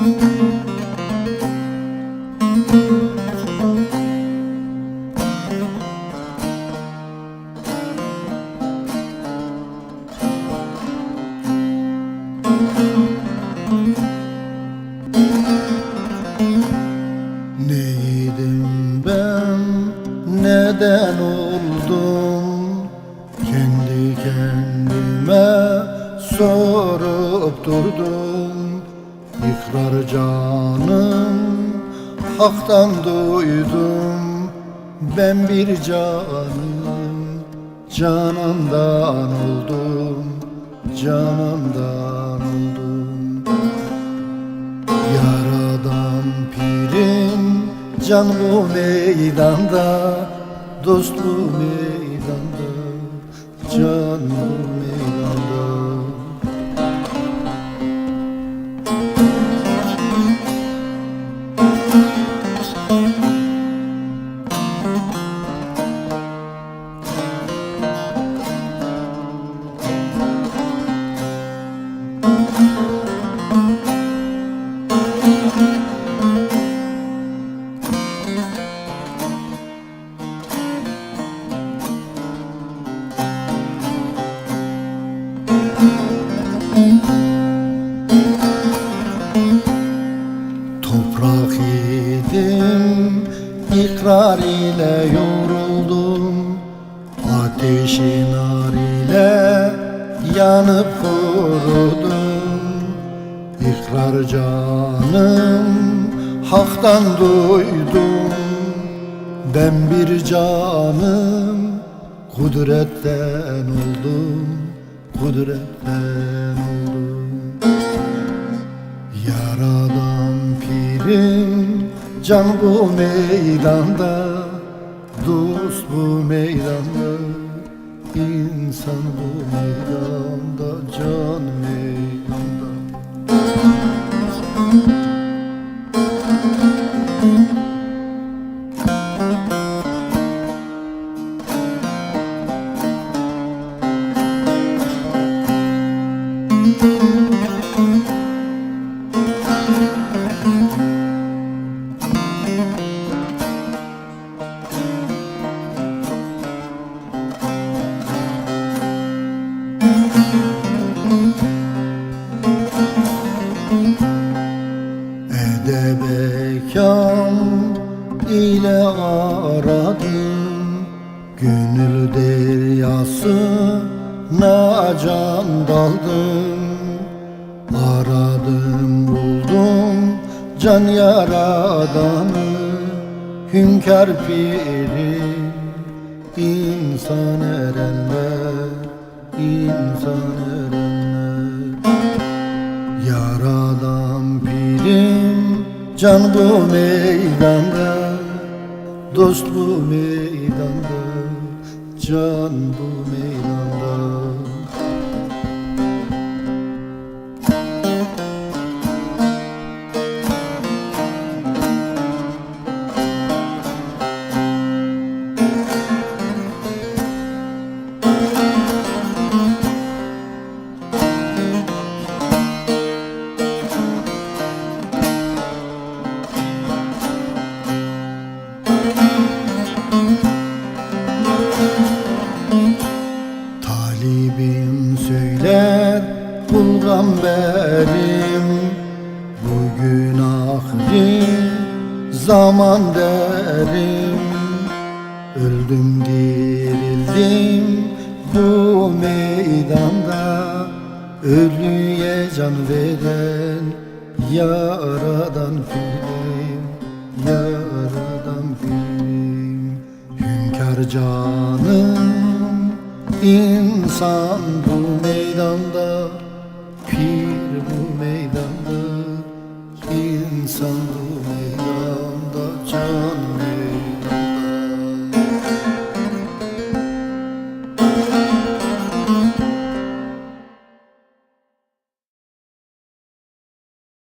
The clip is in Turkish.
Neydim ben, neden oldum? Kendi kendime sorup durdum canım, haktan duydum. Ben bir canım, canandan oldum Canandan oldum. Yaradan pirim Can bu meydanda Dost bu meydanda Can bu meydanda Ateşin ile yanıp kurudum. İkrar canım haktan duydum. Ben bir canım kudretten oldum Kudretten oldum. Yaradan pirim can bu meydanda Dost bu meydanda insan bu meydanda Can meydanda aradım Gönül deryasına can daldım Aradım buldum can yaradanı. Hünkar piri insan erenler insan erenler. Yaradan pirim can bu meydanda Dost bu meydanda Can bu meydanda zaman derim. Öldüm dirildim bu meydanda. Ölüye can veren yaradan film Yaradan film Hünkar canım İnsan bu meydanda